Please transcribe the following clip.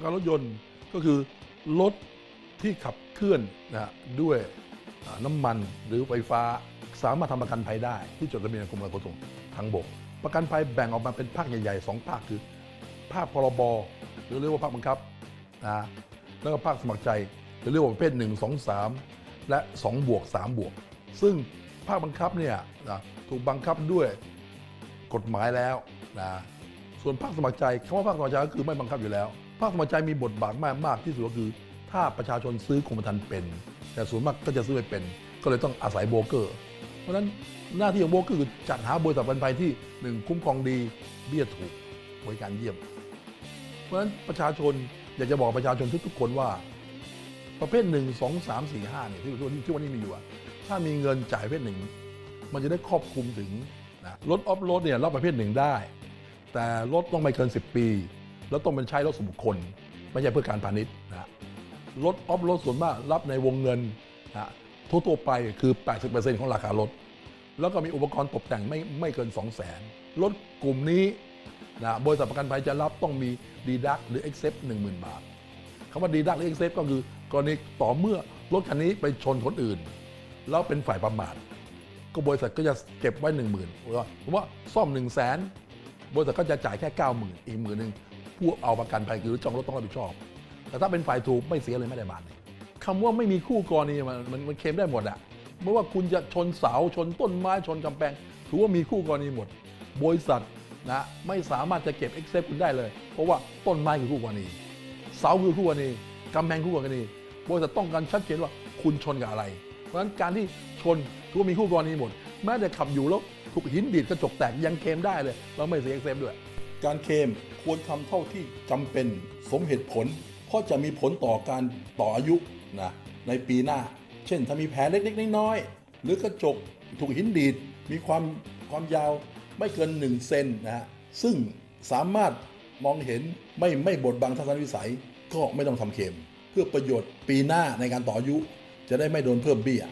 ประกันรถยนต์ก็คือรถที่ขับเคลื่อนนะด้วยน้ำมันหรือไฟฟ้าสามารถทำประกันภัยได้ ที่จดทะเบียนกรมการขนส่งทางบก ประกันภัยแบ่งออกมาเป็นภาคใหญ่ๆสองภาคคือภาคพรบหรือเรียกว่าภาคบังคับนะแล้วก็ภาคสมัครใจหรือเรียกว่าประเภท 1 2 3 และ 2 บวก 3 บวก ซึ่งภาคบังคับเนี่ยนะถูกบังคับด้วยกฎหมายแล้วนะส่วนภาคสมัครใจคำว่าภาคสมัครใจก็คือไม่บังคับอยู่แล้ว ภาคสมัครใจมีบทบาทมากมากที่สุดก็คือ ถ้าประชาชนซื้อกรมธรรม์เป็น แต่ส่วนมากก็จะซื้อไม่เป็น ก็เลยต้องอาศัยโบรกเกอร์ เพราะฉะนั้นหน้าที่ของโบรกเกอร์คือจัดหาบริษัทประกันภัยที่หนึ่งคุ้มครองดีเบี้ยถูกบริการเยี่ยม เพราะฉะนั้นประชาชนอยากจะบอกประชาชนทุกๆคนว่า ประเภทหนึ่งสองสามสี่ห้าเนี่ยที่ที่ที่วันนี้มีอยู่ถ้ามีเงินจ่ายประเภทหนึ่งมันจะได้ครอบคลุมถึงนะรถออฟโรดเนี่ยรับประเภทหนึ่งได้ แต่รถต้องไม่เกิน 10 ปี แล้วต้องเป็นใช้รถส่วนบุคคล ไม่ใช่เพื่อการพาณิชย์นะรถออฟโรดส่วนมากรับในวงเงินนะทั่วๆไปคือ 80%ของราคารถ แล้วก็มีอุปกรณ์ตกแต่งไม่ไม่เกิน 2 0 0 0 0 0รถกลุ่มนี้นะบริษัทประกันภัยจะรับต้องมีดีดักหรือ Accept 10,000บาทคำว่าดีดักหรือ Accept ก็คือกรณีต่อเมื่อรถคันนี้ไปชนคนอื่น แล้วเป็นฝ่ายประมาทก็บริษัทก็จะเก็บไว้1 0,000ว่าผมว่าซ่อม1 0 0 0 0แสนบริษัทก็จะจ่ายแค่90,000อีกหมื่นหนึ่ง ผู้เอาประกันภัยคือจองรถต้องรับผิดชอบ แต่ถ้าเป็นฝ่ายถูกไม่เสียเลยไม่ได้บาทเลยคำว่าไม่มีคู่กรณีมันมันมันเคลมได้หมดอะไม่ว่าคุณจะชนเสาชนต้นไม้ชนกำแพงถือว่ามีคู่กรณีหมด บริษัทนะไม่สามารถจะเก็บ e x c e p t คุณได้เลย เพราะว่าต้นไม้คือคู่กรณี เสาคือคู่กรณีกำแพงคู่กรณีบริษัทต้องการชัดเจนว่าคุณชนกับอะไร เพราะฉะนั้นการที่ชนถือว่ามีคู่กรณีหมด แม้แต่ขับอยู่แล้วถูกหินดีดกระจกแตกยังเคลมได้เลย เราไม่เสีย e x c e p t ด้วย การเคมควรทำเท่าที่จำเป็นสมเหตุผล เพราะจะมีผลต่อการต่ออายุนะในปีหน้า เช่นถ้ามีแผลเล็กๆน้อยๆหรือกระจกถูกหินดีด มีความความยาวไม่เกิน 1 เซนนะฮะซึ่งสามารถมองเห็นไม่ไม่บดบังทัศนวิสัย ก็ไม่ต้องทำเคลมเพื่อประโยชน์ปีหน้าในการต่ออายุ จะได้ไม่โดนเพิ่มเบี้ย